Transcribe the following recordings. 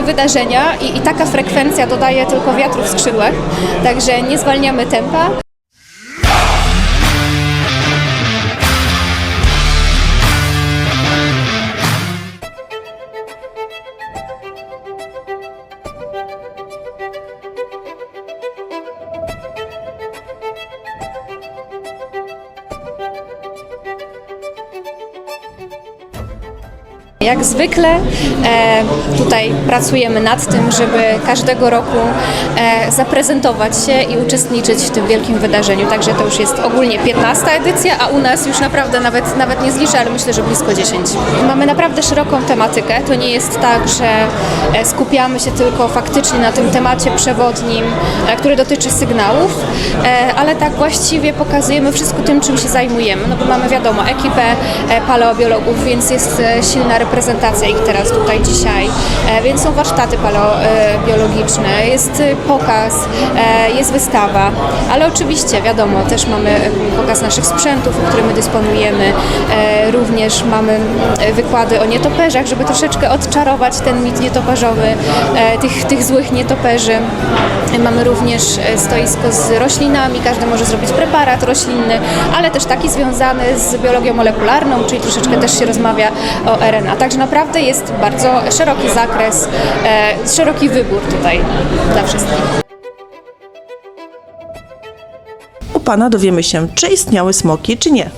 takie wydarzenia i, i taka frekwencja dodaje tylko wiatru w skrzydłach, także nie zwalniamy tempa. Jak zwykle e, tutaj pracujemy nad tym, żeby każdego roku e, zaprezentować się i uczestniczyć w tym wielkim wydarzeniu. Także to już jest ogólnie 15 edycja, a u nas już naprawdę nawet, nawet nie zliczę, ale myślę, że blisko 10. Mamy naprawdę szeroką tematykę. To nie jest tak, że e, skupiamy się tylko faktycznie na tym temacie przewodnim, który dotyczy sygnałów, ale tak właściwie pokazujemy wszystko tym, czym się zajmujemy. No bo mamy wiadomo ekipę paleobiologów, więc jest silna reprezentacja ich teraz tutaj dzisiaj, e, więc są warsztaty paleobiologiczne, jest e, pokaz, e, jest wystawa, ale oczywiście wiadomo, też mamy pokaz naszych sprzętów, którymi dysponujemy, również mamy wykłady o nietoperzach, żeby troszeczkę odczarować ten mit nietoperzowy, tych, tych złych nietoperzy. Mamy również stoisko z roślinami, każdy może zrobić preparat roślinny, ale też taki związany z biologią molekularną, czyli troszeczkę też się rozmawia o RNA. Także naprawdę jest bardzo szeroki zakres, e, szeroki wybór tutaj dla wszystkich. U Pana dowiemy się, czy istniały smoki, czy nie.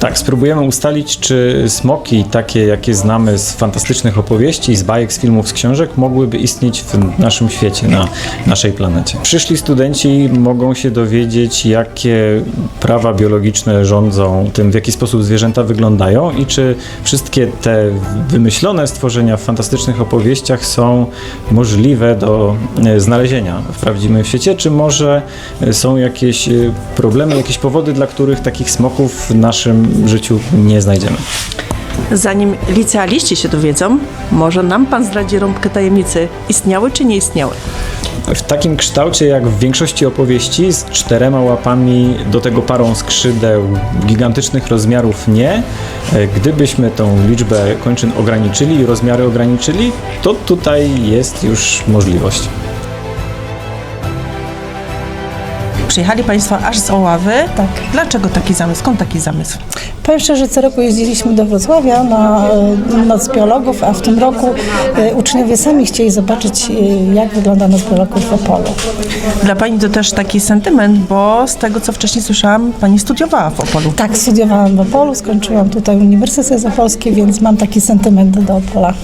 Tak, spróbujemy ustalić, czy smoki, takie jakie znamy z fantastycznych opowieści, z bajek, z filmów, z książek, mogłyby istnieć w naszym świecie, na naszej planecie. Przyszli studenci mogą się dowiedzieć, jakie prawa biologiczne rządzą tym, w jaki sposób zwierzęta wyglądają i czy wszystkie te wymyślone stworzenia w fantastycznych opowieściach są możliwe do e, znalezienia w prawdziwym świecie, czy może e, są jakieś e, problemy, jakieś powody, dla których takich smoków w naszym życiu nie znajdziemy. Zanim licealiści się dowiedzą, może nam Pan zdradzi rąbkę tajemnicy. Istniały, czy nie istniały? W takim kształcie, jak w większości opowieści, z czterema łapami, do tego parą skrzydeł, gigantycznych rozmiarów nie. Gdybyśmy tą liczbę kończyn ograniczyli i rozmiary ograniczyli, to tutaj jest już możliwość. Przyjechali Państwo aż z Oławy. Tak. Dlaczego taki zamysł? Skąd taki zamysł? Powiem szczerze, co roku jeździliśmy do Wrocławia na e, Noc Biologów, a w tym roku e, uczniowie sami chcieli zobaczyć, e, jak wygląda Noc Biologów w Opolu. Dla Pani to też taki sentyment, bo z tego, co wcześniej słyszałam, Pani studiowała w Opolu. Tak, studiowałam w Opolu, skończyłam tutaj Uniwersytet Opolski, więc mam taki sentyment do Opola.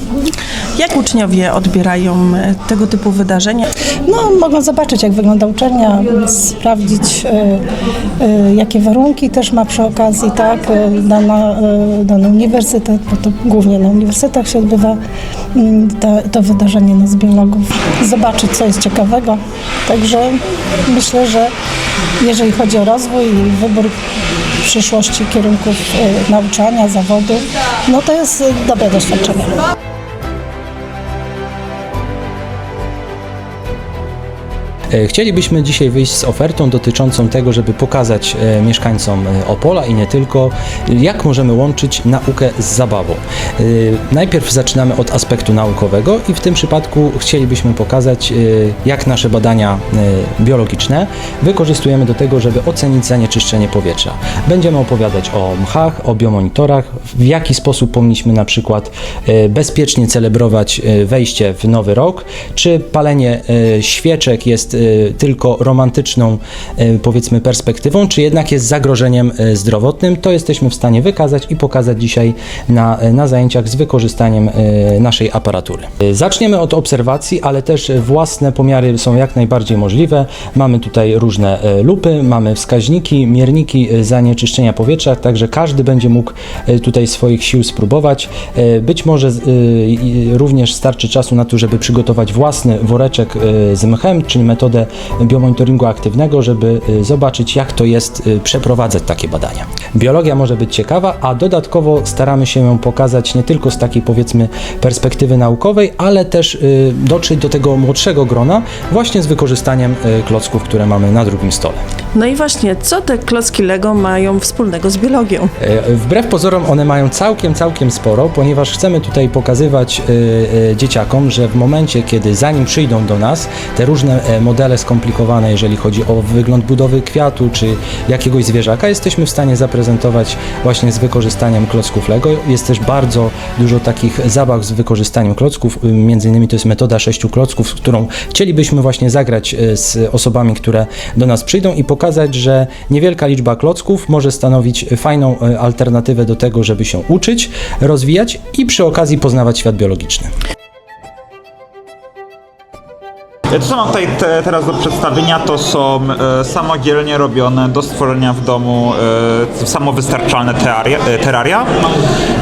Jak uczniowie odbierają tego typu wydarzenia? No, mogą zobaczyć, jak wygląda uczelnia, sprawdzić, e, e, jakie warunki też ma przy okazji, tak, dana, e, dany uniwersytet, bo to głównie na uniwersytetach się odbywa mm, ta, to wydarzenie Noc Biologów. Zobaczyć, co jest ciekawego. Także myślę, że jeżeli chodzi o rozwój i wybór przyszłości kierunków nauczania, zawodu, no to jest dobre doświadczenie. Chcielibyśmy dzisiaj wyjść z ofertą dotyczącą tego, żeby pokazać e, mieszkańcom e, Opola i nie tylko, jak możemy łączyć naukę z zabawą. E, Najpierw zaczynamy od aspektu naukowego i w tym przypadku chcielibyśmy pokazać, e, jak nasze badania e, biologiczne wykorzystujemy do tego, żeby ocenić zanieczyszczenie powietrza. Będziemy opowiadać o mchach, o biomonitorach, w jaki sposób powinniśmy na przykład e, bezpiecznie celebrować e, wejście w nowy rok, czy palenie e, świeczek jest e, tylko romantyczną, e, powiedzmy, perspektywą, czy jednak jest zagrożeniem e, zdrowotnym. To jesteśmy w stanie wykazać i pokazać dzisiaj na, na zajęciach z wykorzystaniem naszej aparatury. Zaczniemy od obserwacji, ale też własne pomiary są jak najbardziej możliwe. Mamy tutaj różne lupy, mamy wskaźniki, mierniki zanieczyszczenia powietrza, także każdy będzie mógł tutaj swoich sił spróbować. Być może również starczy czasu na to, żeby przygotować własny woreczek z mchem, czyli metodę biomonitoringu aktywnego, żeby e, zobaczyć, jak to jest e, przeprowadzać takie badania. Biologia może być ciekawa, a dodatkowo staramy się ją pokazać nie tylko z takiej powiedzmy perspektywy naukowej, ale też e, dotrzeć do tego młodszego grona właśnie z wykorzystaniem klocków, które mamy na drugim stole. No i właśnie, co te klocki Lego mają wspólnego z biologią? E, Wbrew pozorom one mają całkiem, całkiem sporo, ponieważ chcemy tutaj pokazywać e, e, dzieciakom, że w momencie, kiedy zanim przyjdą do nas, te różne modele skomplikowane, jeżeli chodzi o wygląd budowy kwiatu czy jakiegoś zwierzaka, jesteśmy w stanie zaprezentować właśnie z wykorzystaniem klocków Lego. Jest też bardzo dużo takich zabaw z wykorzystaniem klocków, między innymi to jest metoda sześciu klocków, którą chcielibyśmy właśnie zagrać z osobami, które do nas przyjdą i pokazać, że niewielka liczba klocków może stanowić fajną e, alternatywę do tego, żeby się uczyć, rozwijać i przy okazji poznawać świat biologiczny. Co mam tutaj te, teraz do przedstawienia, to są e, samodzielnie robione do stworzenia w domu e, samowystarczalne e, terraria,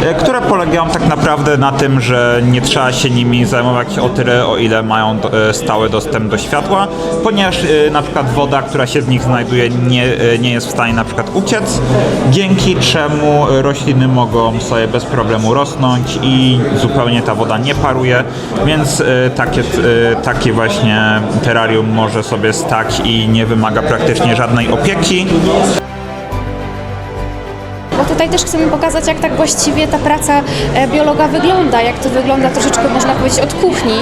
e, które polegają tak naprawdę na tym, że nie trzeba się nimi zajmować o tyle, o ile mają e, stały dostęp do światła, ponieważ e, na przykład woda, która się z nich znajduje, nie, e, nie jest w stanie na przykład uciec, dzięki czemu rośliny mogą sobie bez problemu rosnąć i zupełnie ta woda nie paruje, więc e, takie, e, takie właśnie terrarium może sobie stać i nie wymaga praktycznie żadnej opieki. Bo tutaj też chcemy pokazać, jak tak właściwie ta praca e, biologa wygląda, jak to wygląda troszeczkę, można powiedzieć, od kuchni.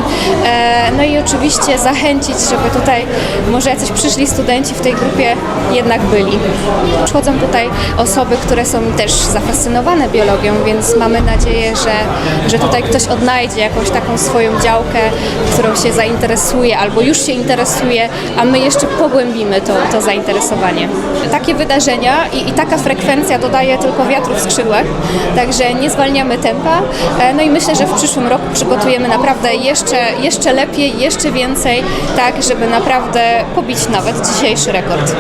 E, No i oczywiście zachęcić, żeby tutaj może jacyś przyszli studenci w tej grupie jednak byli. Przychodzą tutaj osoby, które są też zafascynowane biologią, więc mamy nadzieję, że, że tutaj ktoś odnajdzie jakąś taką swoją działkę, którą się zainteresuje albo już się interesuje, a my jeszcze pogłębimy to, to zainteresowanie. Takie wydarzenia i, i taka frekwencja dodaje tylko wiatru w skrzydłach, także nie zwalniamy tempa. E, No i myślę, że w przyszłym roku przygotujemy naprawdę jeszcze, jeszcze lepiej, jeszcze więcej, tak żeby naprawdę pobić nawet dzisiejszy rekord.